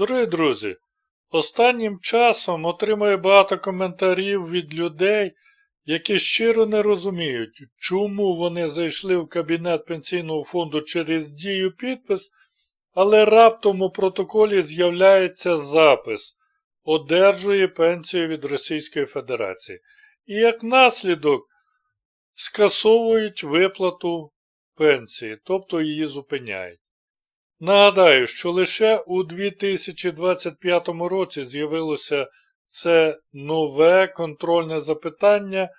Дорогі друзі, останнім часом отримую багато коментарів від людей, які щиро не розуміють, чому вони зайшли в кабінет пенсійного фонду через дію підпис, але раптом у протоколі з'являється запис одержує пенсію від Російської Федерації. І як наслідок скасовують виплату пенсії, тобто її зупиняють. Нагадаю, що лише у 2025 році з'явилося це нове контрольне запитання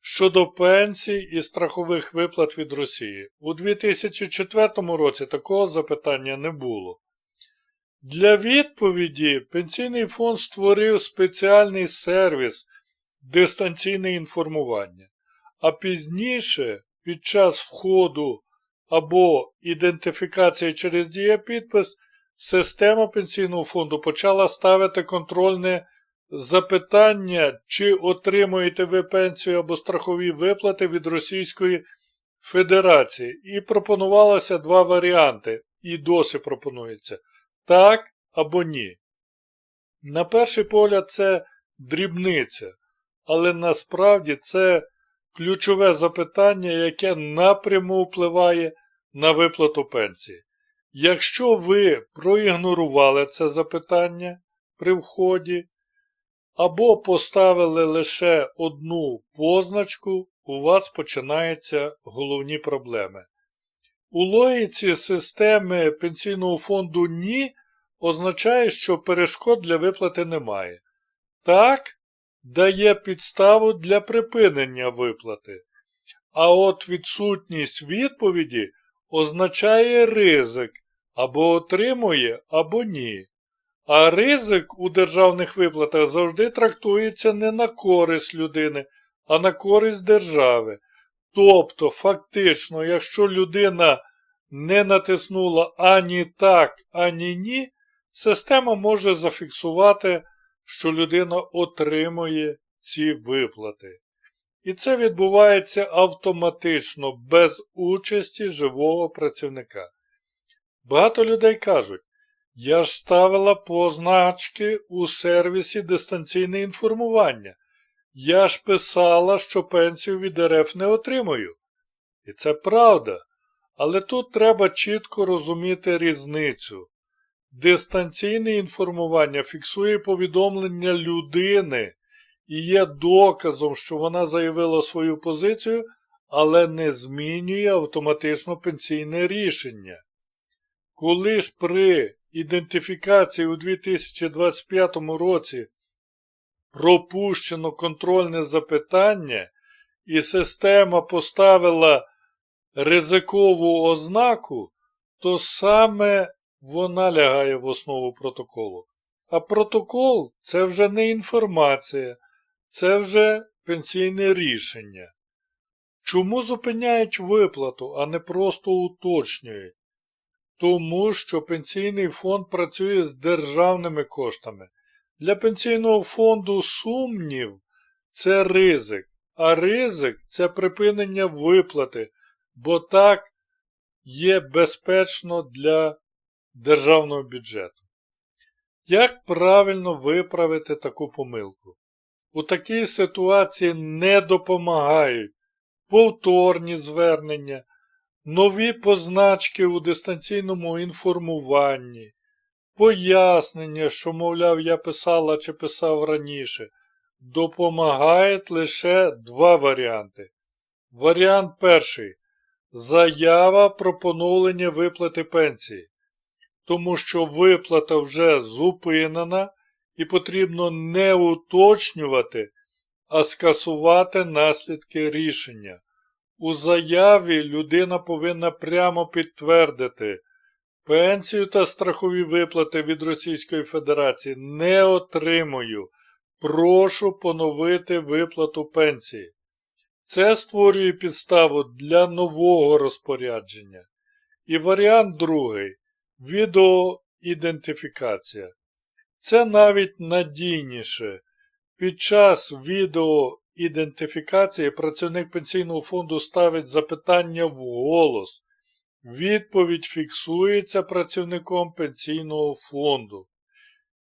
щодо пенсій і страхових виплат від Росії. У 2004 році такого запитання не було. Для відповіді Пенсійний фонд створив спеціальний сервіс дистанційне інформування, а пізніше, під час входу або ідентифікації через дієпідпис, система Пенсійного фонду почала ставити контрольне запитання, чи отримуєте ви пенсію або страхові виплати від Російської Федерації. І пропонувалося два варіанти, і досі пропонується так або ні. На перший погляд, це дрібниця, але насправді це ключове запитання, яке напряму впливає на виплату пенсії. Якщо ви проігнорували це запитання при вході, або поставили лише одну позначку, у вас починаються головні проблеми. У логіці системи пенсійного фонду ні означає, що перешкод для виплати немає. Так, дає підставу для припинення виплати. А от відсутність відповіді означає ризик або отримує, або ні. А ризик у державних виплатах завжди трактується не на користь людини, а на користь держави. Тобто, фактично, якщо людина не натиснула ані так, ані ні, система може зафіксувати, що людина отримує ці виплати. І це відбувається автоматично, без участі живого працівника. Багато людей кажуть, я ж ставила позначки у сервісі дистанційне інформування. Я ж писала, що пенсію від РФ не отримую. І це правда. Але тут треба чітко розуміти різницю. Дистанційне інформування фіксує повідомлення людини і є доказом, що вона заявила свою позицію, але не змінює автоматично пенсійне рішення. Коли ж при ідентифікації у 2025 році пропущено контрольне запитання, і система поставила ризикову ознаку, то саме вона лягає в основу протоколу. А протокол це вже не інформація, це вже пенсійне рішення. Чому зупиняють виплату, а не просто уточнюють? Тому що пенсійний фонд працює з державними коштами. Для пенсійного фонду сумнів це ризик, а ризик це припинення виплати, бо так є безпечно для державного бюджету. Як правильно виправити таку помилку? У такій ситуації не допомагають повторні звернення, нові позначки у дистанційному інформуванні, пояснення, що, мовляв, я писала чи писав раніше, допомагають лише два варіанти. Варіант перший заява про поновлення виплати пенсії, тому що виплата вже зупинена і потрібно не уточнювати, а скасувати наслідки рішення. У заяві людина повинна прямо підтвердити, пенсію та страхові виплати від Російської Федерації не отримую. Прошу поновити виплату пенсії. Це створює підставу для нового розпорядження. І варіант другий відеоідентифікація. Це навіть надійніше. Під час відеоідентифікації працівник пенсійного фонду ставить запитання в голос. Відповідь фіксується працівником пенсійного фонду.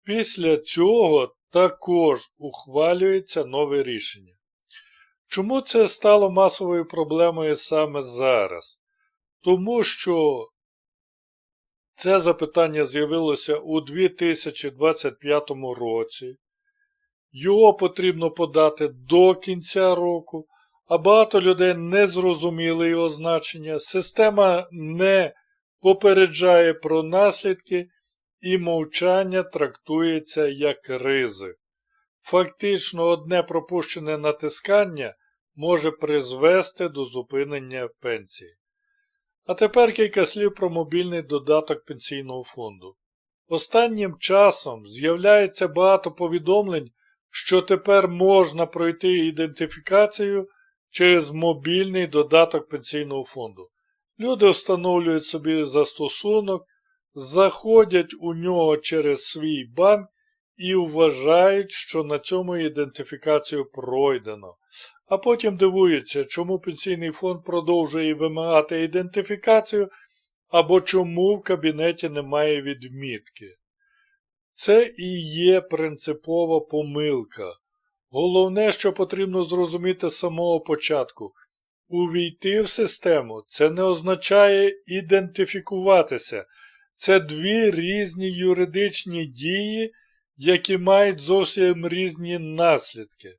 Після цього також ухвалюється нове рішення. Чому це стало масовою проблемою саме зараз? Тому що це запитання з'явилося у 2025 році. Його потрібно подати до кінця року, а багато людей не зрозуміли його значення. Система не попереджає про наслідки і мовчання трактується як ризик. Фактично, одне пропущене натискання може призвести до зупинення пенсії. А тепер кілька слів про мобільний додаток пенсійного фонду. Останнім часом з'являється багато повідомлень, що тепер можна пройти ідентифікацію через мобільний додаток пенсійного фонду. Люди встановлюють собі застосунок, заходять у нього через свій банк і вважають, що на цьому ідентифікацію пройдено. А потім дивуються, чому пенсійний фонд продовжує вимагати ідентифікацію або чому в кабінеті немає відмітки. Це і є принципова помилка. Головне, що потрібно зрозуміти з самого початку. Увійти в систему це не означає ідентифікуватися. Це дві різні юридичні дії, які мають зовсім різні наслідки.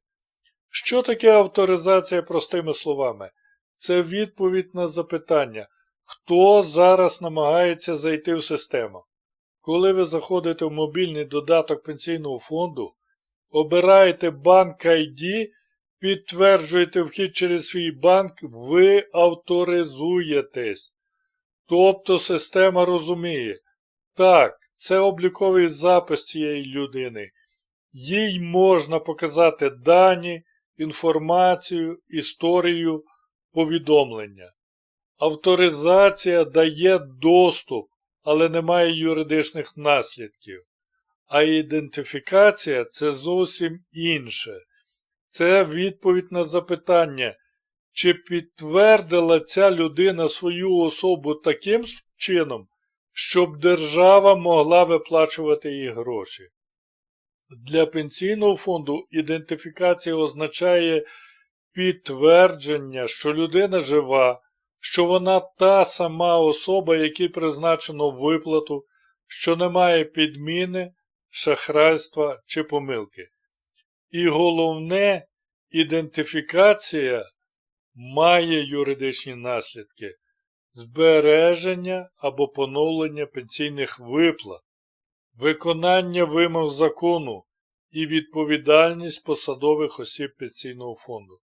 Що таке авторизація простими словами? Це відповідь на запитання, хто зараз намагається зайти в систему. Коли ви заходите в мобільний додаток пенсійного фонду, обираєте банк ID, підтверджуєте вхід через свій банк, ви авторизуєтесь. Тобто система розуміє, так, це обліковий запис цієї людини. Їй можна показати дані, інформацію, історію, повідомлення. Авторизація дає доступ, але не має юридичних наслідків. А ідентифікація це зовсім інше. Це відповідь на запитання, чи підтвердила ця людина свою особу таким чином, щоб держава могла виплачувати їй гроші. Для пенсійного фонду ідентифікація означає підтвердження, що людина жива, що вона та сама особа, якій призначено виплату, що немає підміни, шахрайства чи помилки. І головне, ідентифікація має юридичні наслідки збереження або поновлення пенсійних виплат, виконання вимог закону і відповідальність посадових осіб пенсійного фонду.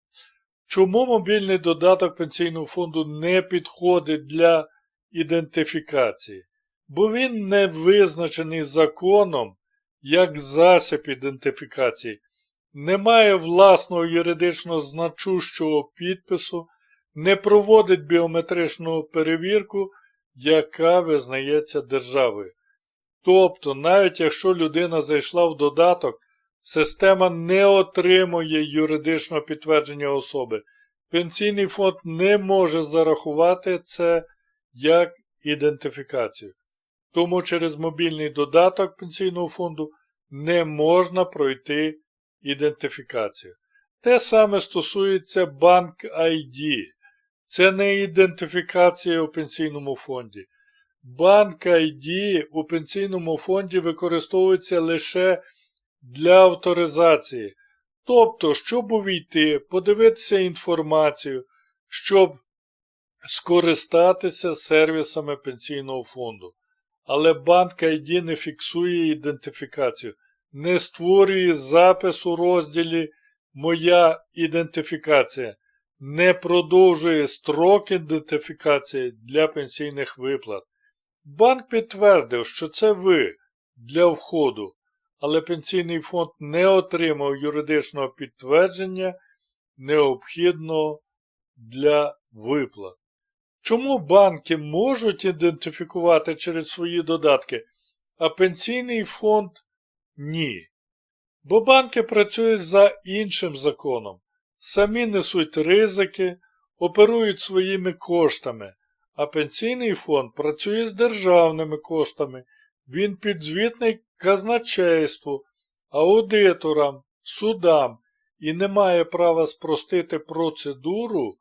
Чому мобільний додаток пенсійного фонду не підходить для ідентифікації? Бо він не визначений законом як засіб ідентифікації, не має власного юридично значущого підпису, не проводить біометричну перевірку, яка визнається державою. Тобто, навіть якщо людина зайшла в додаток, система не отримує юридичного підтвердження особи. Пенсійний фонд не може зарахувати це як ідентифікацію. Тому через мобільний додаток пенсійного фонду не можна пройти ідентифікацію. Те саме стосується банк ID. Це не ідентифікація у пенсійному фонді. Банк ID у пенсійному фонді використовується лише для авторизації. Тобто, щоб увійти, подивитися інформацію, щоб скористатися сервісами пенсійного фонду. Але банк ID не фіксує ідентифікацію, не створює запис у розділі Моя ідентифікація не продовжує строк ідентифікації для пенсійних виплат. Банк підтвердив, що це ви для входу, але пенсійний фонд не отримав юридичного підтвердження, необхідного для виплат. Чому банки можуть ідентифікувати через свої додатки, а пенсійний фонд ні? Бо банки працюють за іншим законом самі несуть ризики, оперують своїми коштами, а пенсійний фонд працює з державними коштами. Він підзвітний казначейству, аудиторам, судам і не має права спростити процедуру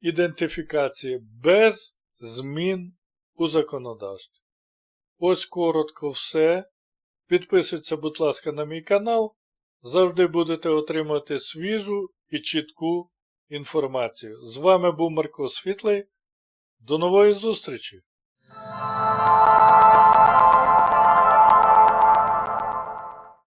ідентифікації без змін у законодавстві. Ось коротко все. Підписуйтеся, будь ласка, на мій канал. Завжди будете отримувати свіжу і чітку інформацію. З вами був Марко Світлий. До нової зустрічі!